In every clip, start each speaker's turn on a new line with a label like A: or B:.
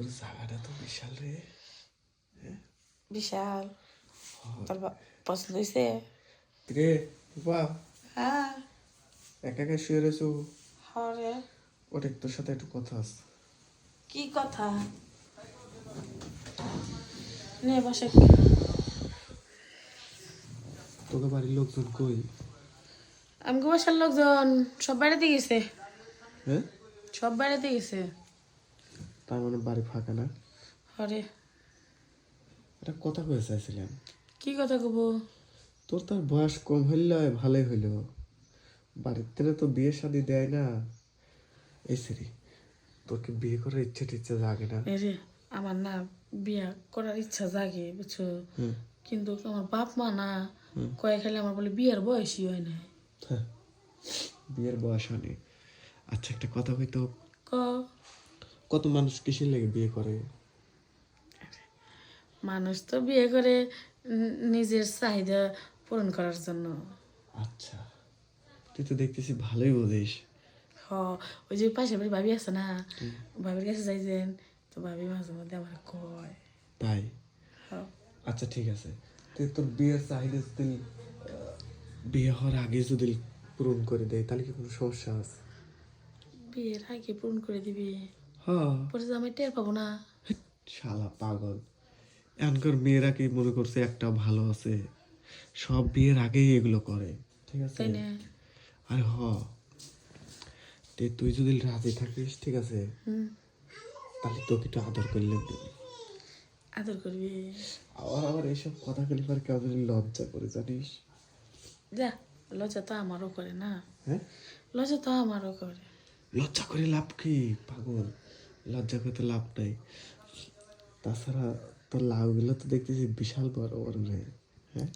A: তোর জায়গাটা তো বিশাল রে।
B: বিশাল। তোর পছন্দ হয়েছে
A: রে
B: হ্যাঁ।
A: একা একা শুয়ে রয়েছো?
B: হরে
A: ওটা তোর সাথে একটু কথা আছে?
B: কি কথা? নে বসে।
A: তোকে বাড়ির লোকজন কই?
B: আমি বাসার লোকজন সব বাড়িতে গেছে।
A: হ্যাঁ?
B: সব বাড়িতে গেছে।
A: তার মানে বাড়ি ফাঁকা না?
B: হরে
A: একটা কথা কয়ে চাইছিলাম।
B: কি কথা কব?
A: তোর তার বয়স কম হইলে ভালোই হইল। বাড়িতে তো বিয়ে শাদি দেয় না। এই সেরি তোর কি বিয়ে করার ইচ্ছে টিচ্ছে জাগে না?
B: রে আমার না বিয়া করার ইচ্ছা জাগে বুঝছ? কিন্তু আমার বাপ মা না কয়ে খালি আমার বলে বিয়ের বয়সই হয় না।
A: হ্যাঁ, বিয়ের বয়স হয়নি। আচ্ছা একটা কথা কইতো
B: ক?
A: কত মানুষ কিসের লাগে বিয়ে করে?
B: মানুষ তো বিয়ে করে নিজের চাহিদা পূরণ করার জন্য।
A: আচ্ছা তুই তো দেখতেছি ভালোই বোঝিস
B: হ ওই যে পাশে বাড়ি ভাবি আছে না ভাবির কাছে যাইছেন তো ভাবি মাঝে মধ্যে আমার কয়।
A: তাই? আচ্ছা ঠিক আছে। তুই তোর বিয়ের চাহিদা যদি বিয়ে হওয়ার আগে যদি পূরণ করে দেয় তাহলে কি কোনো সমস্যা আছে?
B: বিয়ের আগে পূরণ করে দিবি। পরে যে আমি টের পাবো না।
A: শালা পাগল। এখনকার মেয়েরা কি মনে করছে একটা ভালো আছে? সব বিয়ের আগেই এগুলো করে ঠিক আছে? আরে হ। তুই যদি রাজি থাকিস ঠিক আছে? তাহলে তোকে একটু আদর করলে।
B: আদর করবি?
A: আবার আবার এইসব কথা বলি পর কেমন জানি লজ্জা করে জানিস?
B: যা লজ্জা তো আমারও করে না।
A: হ্যাঁ?
B: লজ্জা তো আমারও করে।
A: লজ্জা করে লাভ কি পাগল? লজ্জা করতে লাভ নাই। তাছাড়া তোর লাউগুলো তো দেখতেছি বিশাল বড় বড় রে হ্যাঁ?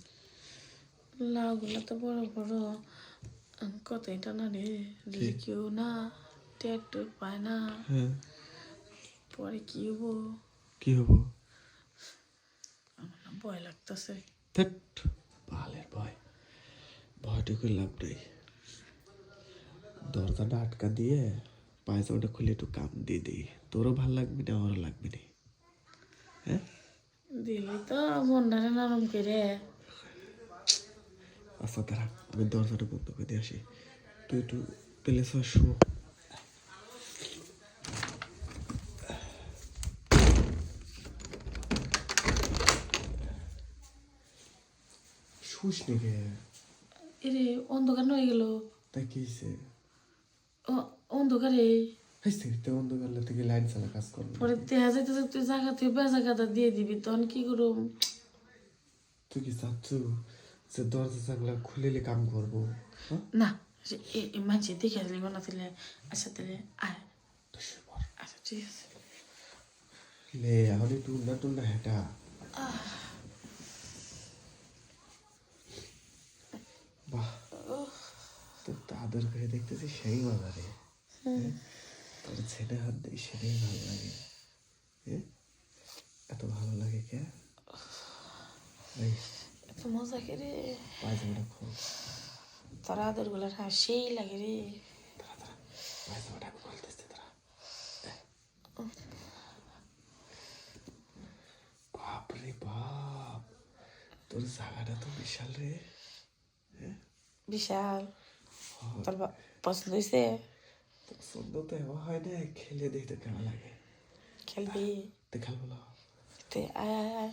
B: লাউগুলো তো বড় বড়। কত এটা না রে? লিখিও না টের পায় না।
A: হ্যাঁ।
B: পরে কি হব?
A: কি হব?
B: আমার না ভয় লাগতেছে।
A: ধ্যাট পালের ভয়। ভয়টুকু লাভ নেই। দরজাটা আটকা দিয়ে পায়জামাটা খুলে একটু কাম দিয়ে দিই তোরও ভালো লাগবে না আমারও লাগবে না। হ্যাঁ?
B: দিলি তো মনটারে নরম করে।
A: আচ্ছা তারা আমি দরজাটা বন্ধ করে দিয়ে আসি। তুই একটু সর শো। শুস নি রে
B: অন্ধকার হয়ে গেল।
A: তাই কি
B: অ- অন্ধকারে
A: হাসতে অন্ধকার থেকে লাইট চালা কাজ করবে?
B: পরে দেখা যাইতেছে তুই জায়গা তুই বেজাগাটা দিয়ে দিবি তখন কি করুম?
A: তুই কি চাচ্ছ যে দরজা জানলা খুলেলে কাম করব? হ্যাঁ?
B: না মানুষে দেখে আসলে মনে তাহলে আচ্ছা তাহলে আয়। আচ্ছা ঠিক আছে।
A: লে এখন একটু উন্না টুন্না হেঁটা। বাহ তোর তো আদর করে দেখতেছি সেই মজা রে? তোর ছেলে হাত দিই সেটাই ভালো লাগে। হ্যাঁ? এত ভালো লাগে কে?
B: এত মজা করে
A: পায়জামাটা খোল।
B: তোর আদরগুলো না সেই লাগে রে।
A: তারা তারা পায়জামাটা খুলতেছে তারা বাপ রে বাপ। তোর জায়গাটা তো বিশাল রে।
B: বিশাল। তোর পছন্দ হয়েছে
A: পছন্দ তো এবার হয় না খেলে। দেখতে কেমন লাগে
B: খেলবি
A: তো খেলব
B: আয় আয় আয়।